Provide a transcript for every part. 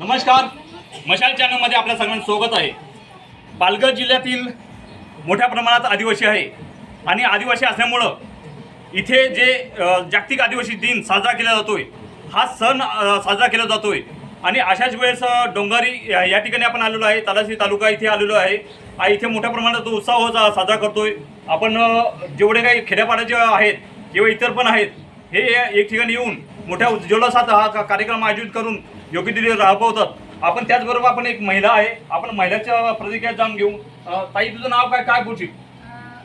नमस्कार. मशाल चॅनलमध्ये आपल्या सगळ्यांचं स्वागत आहे. पालघर जिल्ह्यातील मोठ्या प्रमाणात आदिवासी आहे. आणि आदिवासी असल्यामुळं इथे जे जागतिक आदिवासी दिन साजरा केला जातोय हा सण साजरा केला जातोय. आणि अशाच वेळेस डोंगारी या या ठिकाणी आपण आलेलो आहे तलाशी तालुका इथे आलेलो आहे. आ, इथे मोठ्या प्रमाणात उत्साह सा- साजरा करतोय. आपण जेवढे काही खेड्यापाड्याचे आहेत किंवा इतर पण आहेत हे एक ठिकाणी येऊन मोठ्या उज्ज्वलासात हा कार्यक्रम आयोजित करून योग्य तिथे राबवतात. आपण त्याचबरोबर आपण एक महिला आहे. आपण महिलाच्या प्रतिक्रिया जाऊन घेऊ. ताई तुझं नाव काय? काय बोलशील?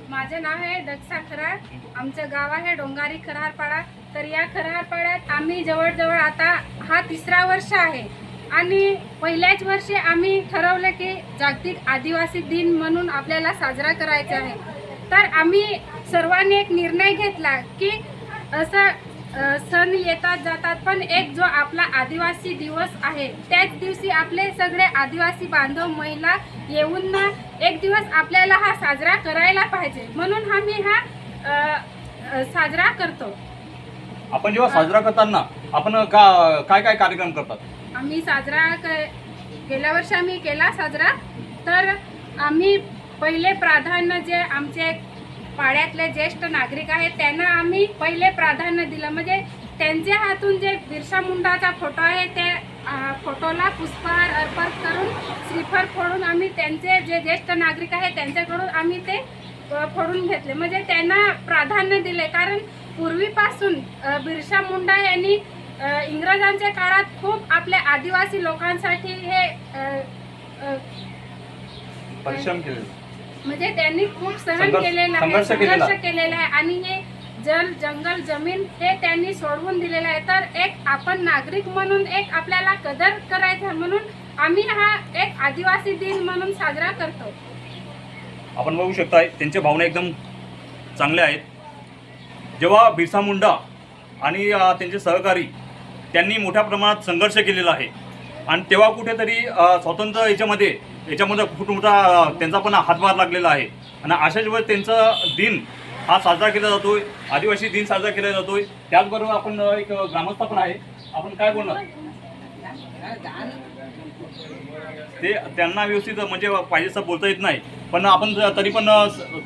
माझे नाव आहे दक्षा खरार. आमचं गाव आहे डोंगारी खरारपाडा. तर या खरारपाड्यात आम्ही जवळजवळ आता हा तिसरा वर्ष आहे. आणि पहिल्याच वर्षी आम्ही ठरवलं की जागतिक आदिवासी दिन म्हणून आपल्याला साजरा करायचा आहे. तर आम्ही सर्वांनी एक निर्णय घेतला की असं सण येतात जातात. पण एक जो आपला आदिवासी दिवस आहे त्याच दिवशी आपले सगळे आदिवासी बांधव महिला येऊन ना एक दिवस आपल्याला हा साजरा करायला पाहिजे. म्हणून हा अ, अ, साजरा करतो. आपण जेव्हा साजरा करताना आपण का काय काय कार्यक्रम करतात? आम्ही साजरा क- गेल्या वर्षी आम्ही केला साजरा. तर आम्ही पहिले प्राधान्य जे आमचे पाड्यातले ज्येष्ठ नागरिक आहेत त्यांना आम्ही पहिले प्राधान्य दिलं. म्हणजे त्यांच्या हातून जे बिरसा मुंडाचा फोटो आहे त्या फोटोला पुष्पहार अर्पण करून श्रीफळ फोडून आम्ही त्यांचे जे ज्येष्ठ नागरिक आहेत त्यांच्याकडून आम्ही ते फोडून घेतले. म्हणजे त्यांना प्राधान्य दिले. कारण पूर्वीपासून बिरसा मुंडा यांनी इंग्रजांच्या काळात खूप आपल्या आदिवासी लोकांसाठी हे परिश्रम केले म्हणजे त्यांनी खूप सहन संघर्ष- केलेलं आहे संघर्ष केलेला. संघर्ष केलेला आहे. आणि हे जल जंगल जमीन हे त्यांनी सोडवून दिलेलं आहे. तर एक आपण नागरिक म्हणून एक आपल्याला कदर करायचा म्हणून आम्ही हा एक आदिवासी दिन म्हणून साजरा करतो. आपण बघू शकताय त्यांच्या भावना एकदम चांगल्या आहेत. जेव्हा बिरसा मुंडा आणि अ, त्यांचे सहकारी त्यांनी मोठ्या प्रमाणात संघर्ष केलेला आहे. आणि तेव्हा कुठेतरी अ, स्वातंत्र्य याच्यामध्ये याच्यामध्ये खूप मोठा त्यांचा पण हातभार लागलेला आहे. आणि अशाच वेळेस त्यांचा दिन हा साजरा केला जातोय आदिवासी दिन साजरा केला जातोय. त्याचबरोबर आपण एक ग्रामस्थ पण आहे. आपण काय बोलणार? ते त्यांना व्यवस्थित म्हणजे पाहिजे असं बोलता येत नाही. पण आपण तरी पण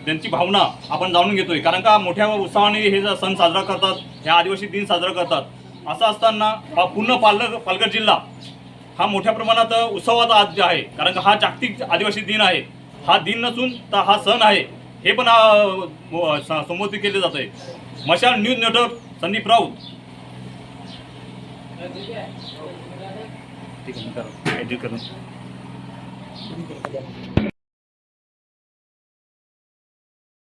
त्यांची भावना आपण जाणून घेतोय. कारण का मोठ्या उत्साहाने हे सण साजरा करतात हे आदिवासी दिन साजरा करतात. असं असताना पूर्ण पालघर पालघर जिल्हा हा मोठ्या प्रमाणात उत्सवाचा आज आहे कारण का हा जागतिक आदिवासी दिन आहे. हा दिन नसून तर हा सण आहे. हे पण संबोधित केले जात आहे मशाल न्यूज नेटवर्क संदीप राऊत. ठीक आहे, करून.